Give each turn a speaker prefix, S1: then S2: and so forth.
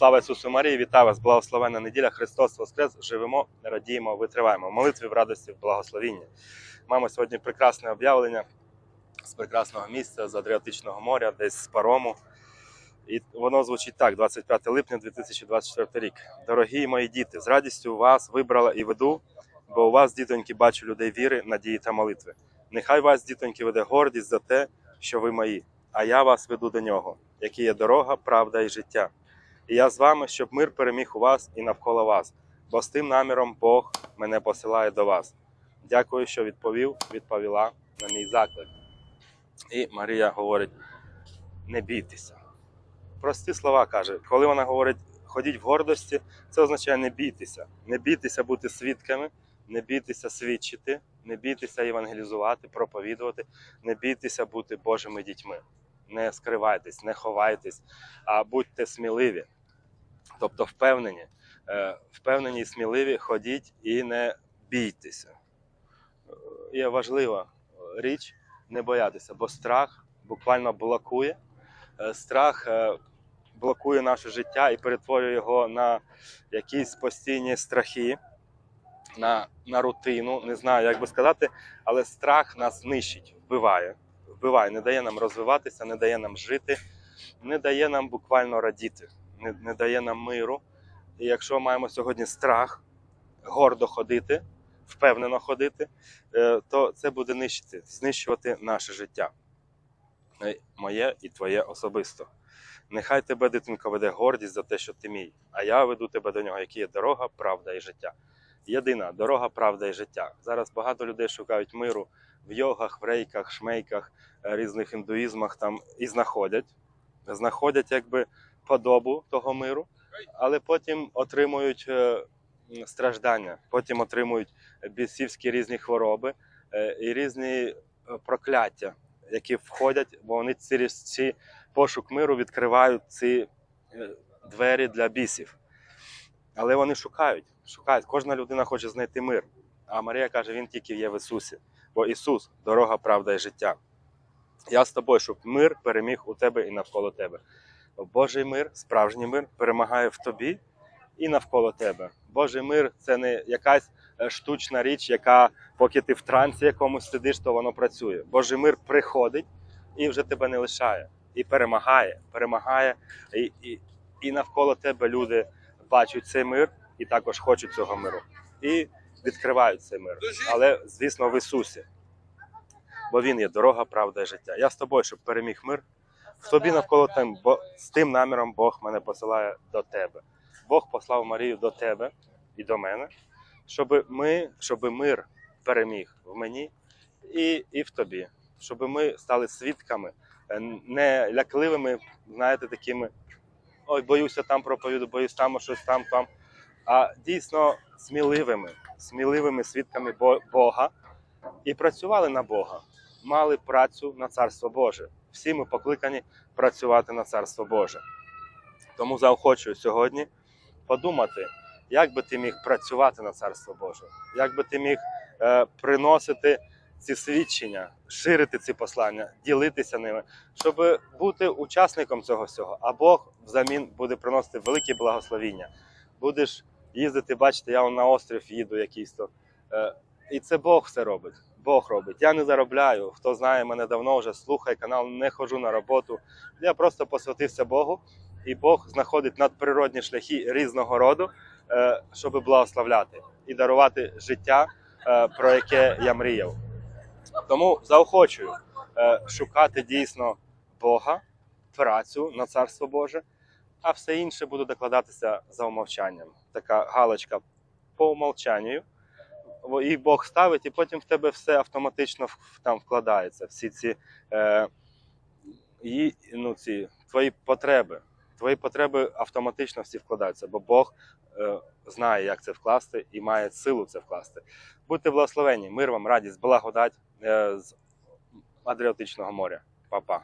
S1: Слава Ісусу Марії, вітаю вас, благословенна неділя, Христос Воскрес, живемо, радіємо, витриваємо. В молитві в радості, в благословінні. Маємо сьогодні прекрасне об'явлення з прекрасного місця, з Адріатичного моря, десь з парому. І воно звучить так: 25 липня 2024 рік. Дорогі мої діти, з радістю вас вибрала і веду, бо у вас, дітоньки, бачу людей віри, надії та молитви. Нехай вас, дітоньки, веде гордість за те, що ви мої, а я вас веду до нього, який є дорога, правда і життя. І я з вами, щоб мир переміг у вас і навколо вас, бо з тим наміром Бог мене посилає до вас. Дякую, що відповів, відповіла на мій заклик. І Марія говорить: не бійтеся. Прості слова каже, коли вона говорить ходіть в гордості, це означає не бійтеся. Не бійтеся бути свідками, не бійтеся свідчити, не бійтеся евангелізувати, проповідувати, не бійтеся бути Божими дітьми. Не скривайтесь, не ховайтесь, а будьте сміливі. Тобто впевнені, Е, впевнені і сміливі, ходіть і не бійтеся. Е, Є важлива річ не боятися, бо страх буквально блокує. Е, Страх е, блокує наше життя і перетворює його на якісь постійні страхи, на, на рутину. Не знаю, як би сказати, але страх нас нищить, вбиває. Вбиває, не дає нам розвиватися, не дає нам жити, не дає нам буквально радіти, не, не дає нам миру. І якщо маємо сьогодні страх гордо ходити, впевнено ходити, е, то це буде нищити, знищувати наше життя. Е, Моє і твоє особисто. Нехай тебе, дитинко, веде гордість за те, що ти мій, а я веду тебе до нього, який є дорога, правда і життя. Єдина дорога, правда і життя. Зараз багато людей шукають миру в йогах, в рейках, шмейках, е, різних індуїзмах там і знаходять. Знаходять якби подобу того миру, але потім отримують е, страждання, потім отримують бісівські різні хвороби е, і різні е, прокляття, які входять, бо вони через ці пошук миру відкривають ці двері для бісів. Але вони шукають, шукають. Кожна людина хоче знайти мир. А Марія каже, він тільки є в Ісусі, бо Ісус дорога, правда і життя. Я з тобою, щоб мир переміг у тебе і навколо тебе. Божий мир, справжній мир перемагає в тобі і навколо тебе. Божий мир це не якась е, штучна річ, яка, поки ти в трансі якомусь сидиш, то воно працює. Божий мир приходить і вже тебе не лишає, і перемагає, перемагає, і, і, і навколо тебе люди бачать цей мир і також хочуть цього миру. І відкривають цей мир. Але, звісно, в Ісусі. Бо Він є дорога, правда і життя. Я з тобою, щоб переміг мир. В тобі навколо тим, бо з тим наміром Бог мене посилає до тебе. Бог послав Марію до тебе і до мене, щоб ми, щоб мир переміг в мені і, і в тобі, щоб ми стали свідками, е, не лякливими, знаєте, такими ой, боюся там проповіду, боюсь там щось там, там. А дійсно сміливими, сміливими свідками Бога і працювали на Бога, мали працю на Царство Боже. Всі ми покликані працювати на Царство Боже. Тому заохочую сьогодні подумати, як би ти міг працювати на Царство Боже, як би ти міг е, приносити ці свідчення, ширити ці послання, ділитися ними, щоб бути учасником цього всього. А Бог взамін буде приносити великі благословіння. Будеш їздити, бачите, я на острів їду якийсь то. Е, і це Бог все робить. Бог робить. Я не заробляю. Хто знає мене давно вже слухає канал, не ходжу на роботу. Я просто посвятився Богу, і Бог знаходить надприродні шляхи різного роду, е, щоб благословляти і дарувати життя, е, про яке я мріяв. Тому заохочую е, шукати дійсно Бога, працю на Царство Боже, а все інше буде докладатися за умовчанням. Така галочка по умовчанню. І Бог ставить, і потім в тебе все автоматично там вкладається. Всі ці, е, і, ну, ці твої потреби. Твої потреби автоматично всі вкладаються, бо Бог е, знає, як це вкласти, і має силу це вкласти. Будьте благословені, мир вам, радість, благодать е, з Адріатичного моря. Па-па.